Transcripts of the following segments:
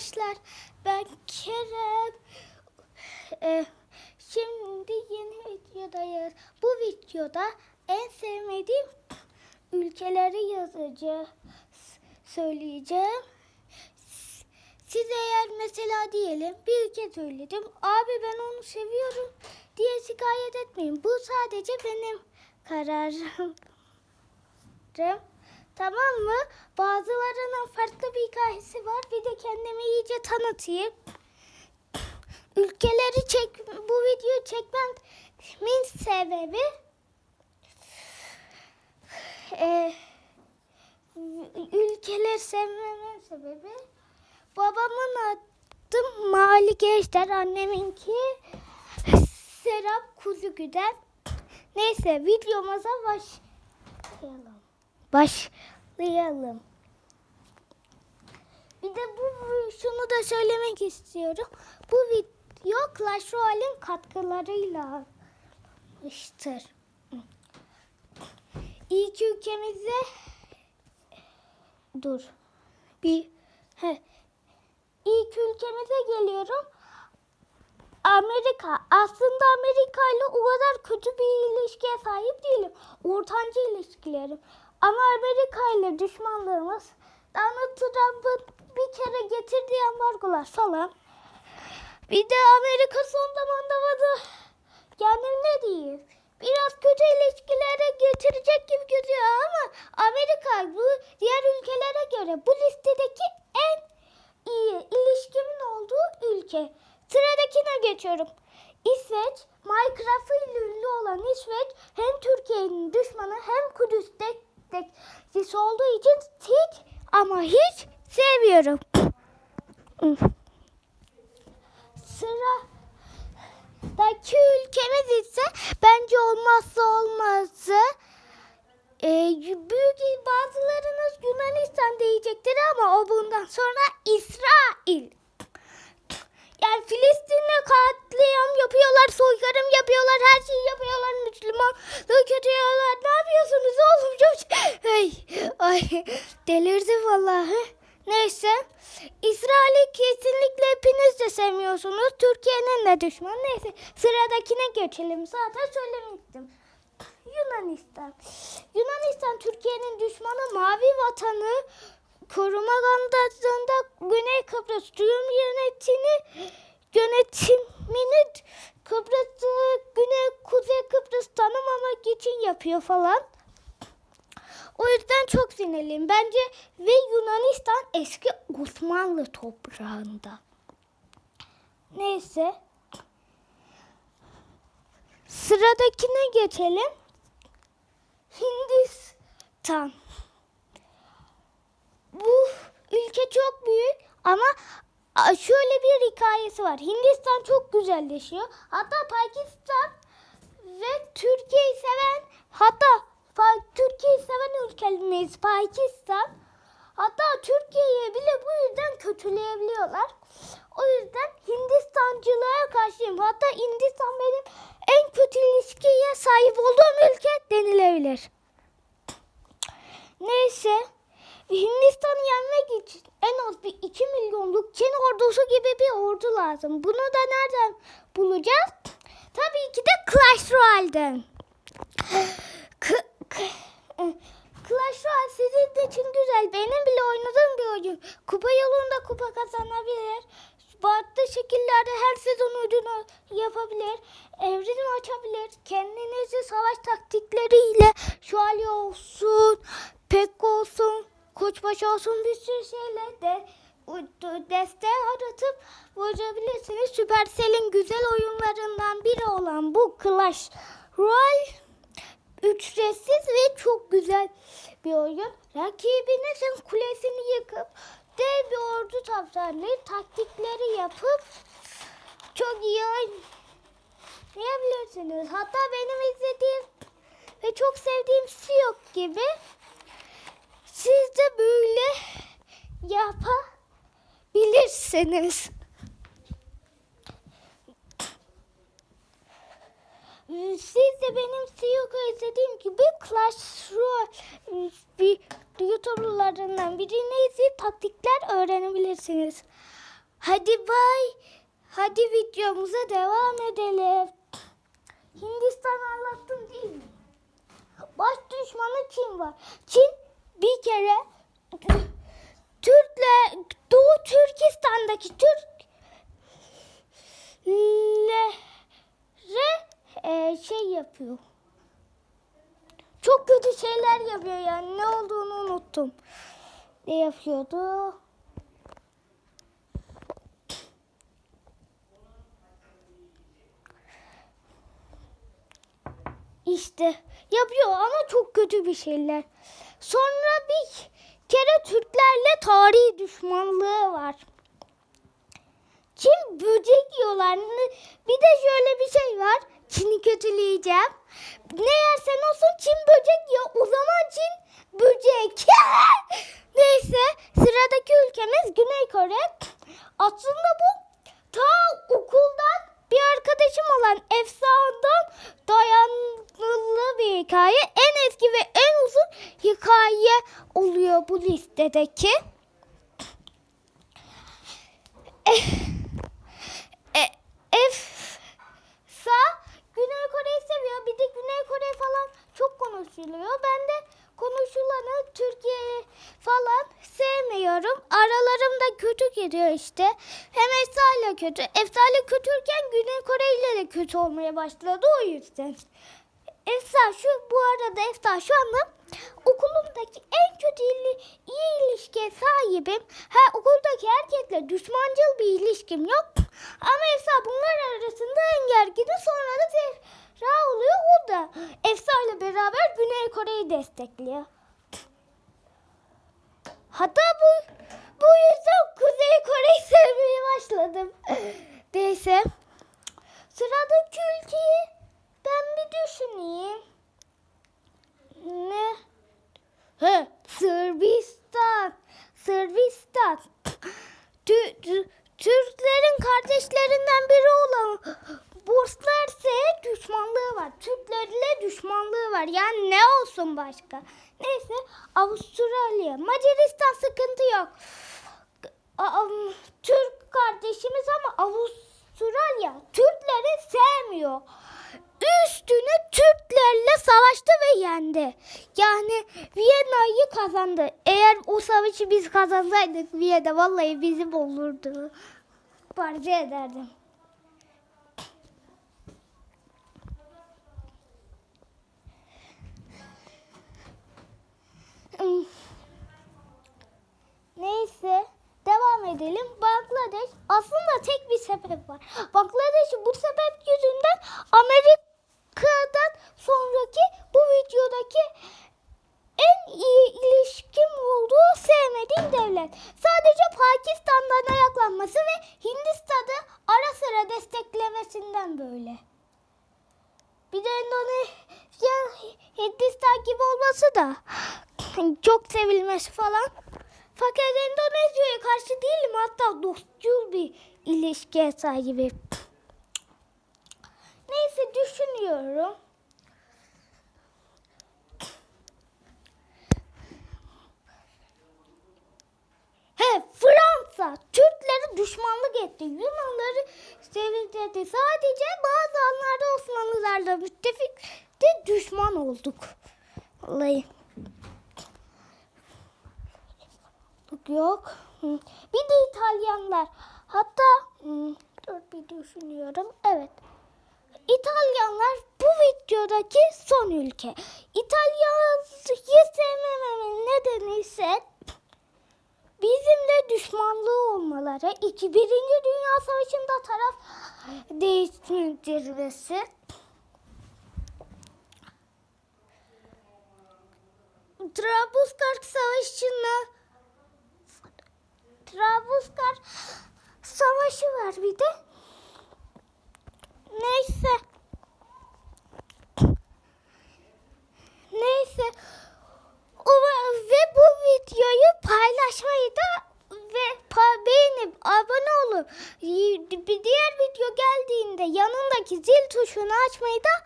arkadaşlar. Ben Kerem. Ee, şimdi yeni videodayız. Bu videoda en sevmediğim ülkeleri yazacağız. Söyleyeceğim. Siz eğer mesela diyelim bir ülke söyledim. Abi ben onu seviyorum diye şikayet etmeyin. Bu sadece benim kararım. Tamam mı? Bazılarının farklı bir hikayesi var. Bir de kendimi iyice tanıtayım. Ülkeleri çek bu videoyu çekmemin sebebi e, ülkeleri sevmemin sebebi babamın adı Mali Gençler anneminki Serap Kuzugüden neyse videomuza başlayalım başlayalım. Bir de bu şunu da söylemek istiyorum. Bu video Clash Royale'in katkılarıyla almıştır. İlk ülkemize dur. Bir he. İlk ülkemize geliyorum. Amerika. Aslında Amerika ile o kadar kötü bir ilişkiye sahip değilim. Ortanca ilişkilerim. Ama Amerika ile düşmanlığımız Donald Trump'ın bir kere getirdiği ambargolar falan. Bir de Amerika son zamanda. Yani ne diyeyim? Biraz kötü ilişkilere getirecek gibi gözüyor ama Amerika bu diğer ülkelere göre bu listedeki en iyi ilişkimin olduğu ülke. Sıradakine geçiyorum. İsveç, Minecraft ile ünlü olan İsveç hem Türkiye'nin düşmanı hem Kudüs destekçisi olduğu için hiç ama hiç sevmiyorum. Sıradaki ülkemiz ise bence olmazsa olmazı. Ee, büyük bazılarınız Yunanistan diyecektir ama o bundan sonra İsrail. Yani Filistin'le katliam yapıyorlar, soykırım yapıyorlar, her şeyi yapıyorlar. Müslümanlığı kötüyorlar. Ne yapıyorsunuz oğlum? Ay, ay delirdim vallahi. Neyse. İsrail'i kesinlikle hepiniz de sevmiyorsunuz. Türkiye'nin de düşmanı. Neyse sıradakine geçelim. Zaten söylemiştim. Yunanistan. Yunanistan Türkiye'nin düşmanı mavi vatanı propagandasında Güney Kıbrıs Rum yönetini yönetimini Kıbrıs Güney Kuzey Kıbrıs tanımamak için yapıyor falan. O yüzden çok sinirliyim. Bence ve Yunanistan eski Osmanlı toprağında. Neyse. Sıradakine geçelim. Hindistan. Bu ülke çok büyük ama şöyle bir hikayesi var. Hindistan çok güzelleşiyor. Hatta Pakistan ve Türkiye'yi seven hatta Türkiye'yi seven ülkemiz Pakistan. Hatta Türkiye'yi bile bu yüzden kötüleyebiliyorlar. O yüzden Hindistancılığa karşıyım. Hatta Hindistan benim en kötü ilişkiye sahip olduğum ülke denilebilir. Neyse. Hindistan'ı yenmek için en az bir 2 milyonluk Çin ordusu gibi bir ordu lazım. Bunu da nereden bulacağız? Tabii ki de Clash Royale'den. Clash Royale sizin için güzel. Benim bile oynadığım bir oyun. Kupa yolunda kupa kazanabilir. Farklı şekillerde her sezon ödünü yapabilir. Evren açabilir. Kendinizi savaş taktikleriyle şövalye olsun, pek olsun, koçbaşı olsun bir sürü şeyle de desteği aratıp vurabilirsiniz. Supercell'in güzel oyunlarından biri olan bu Clash Royale ücretsiz ve çok güzel bir oyun. Rakibinizin kulesini yıkıp dev bir ordu tasarlayıp taktikleri yapıp çok iyi oynayabilirsiniz. Hatta benim izlediğim ve çok sevdiğim Siyok gibi siz de böyle yapabilirsiniz. Siz de benim Siyok'u izlediğim gibi Clash Royale bir YouTuber'larından birini izleyip taktikler öğrenebilirsiniz. Hadi bay. Hadi videomuza devam edelim. Hindistan anlattım değil mi? Baş düşmanı Çin var. Çin bir kere Türkle Doğu Türkistan'daki Türklere e, şey yapıyor. Çok kötü şeyler yapıyor yani ne olduğunu unuttum. Ne yapıyordu? İşte yapıyor ama çok kötü bir şeyler. Sonra bir kere Türklerle tarihi düşmanlığı var. Çin böcek yiyorlar. Bir de şöyle bir şey var. Çin'i kötüleyeceğim. Ne yersen olsun Çin böcek yiyor. O zaman Çin böcek. Neyse sıradaki ülkemiz Güney Kore. Aslında bu ta okuldan bir arkadaşım olan Efsa'dan dayanılı bir hikaye. En eski ve en uzun hikaye oluyor bu listedeki. Eh, e, Efsa Güney Kore'yi seviyor. Bir de Güney Kore falan çok konuşuluyor. Ben de konuşulanı Türkiye falan sevmiyorum. Aralarımda kötü gidiyor işte. Hem Efsa ile kötü. Efsa ile kötüyken Güney Kore ile de kötü olmaya başladı o yüzden. Efsa şu bu arada Efsa şu anda okulumdaki en kötü ili, iyi ilişkiye sahibim. Ha okuldaki erkekle düşmancıl bir ilişkim yok. Ama Efsa bunlar arasında en gergini sonra da Zehra oluyor. O da Efsa ile beraber Güney Kore'yi destekliyor. Hatta bu bu yüzden Kuzey Kore'yi sevmeye başladım. Neyse. Sıradaki ülkeyi ben bir düşüneyim. Ne? He, Sırbistan. Sırbistan. Tü- tü- Türklerin kardeşlerinden biri olan Burslar ise düşmanlığı var. Türklerle düşmanlığı var. Yani ne olsun başka? Neyse Avustralya. Macaristan sıkıntı yok. Türk kardeşimiz ama Avustralya Türkleri sevmiyor. Savaştı ve yendi. Yani Viyana'yı kazandı. Eğer o savaşı biz kazansaydık Viyana vallahi bizim olurdu. Parça ederdim. Neyse devam edelim. Bangladeş aslında tek bir sebep var. Bangladeş'i bu sebep yüzünden Amerika'dan sonraki bu videodaki en iyi ilişkim olduğu Sadece Pakistan'dan ayaklanması ve Hindistan'ı ara sıra desteklemesinden böyle. Bir de Endonezya Hindistan gibi olması da çok sevilmesi falan. Fakat Endonezya'ya karşı değilim. Hatta dostçul bir ilişkiye sahibim. Neyse düşünüyorum. Fransa Türkleri düşmanlık etti. Yunanları sevildi. Sadece bazı anlarda Osmanlılarla müttefik de düşman olduk. Vallahi. Yok. Bir de İtalyanlar. Hatta dur bir düşünüyorum. Evet. İtalyanlar bu videodaki son ülke. İtalya'yı sevmememin nedeni ise bizimle düşmanlığı olmaları, iki, Birinci Dünya Savaşı'nda taraf değiştirmesi, Trablusgarp Savaşı'nda Trablusgarp Savaşı var bir de. Neyse. Neyse. O, ve bu videoyu paylaşmayı da ve beğenip abone olup bir diğer video geldiğinde yanındaki zil tuşunu açmayı da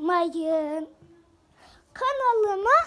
unutmayın. Kanalıma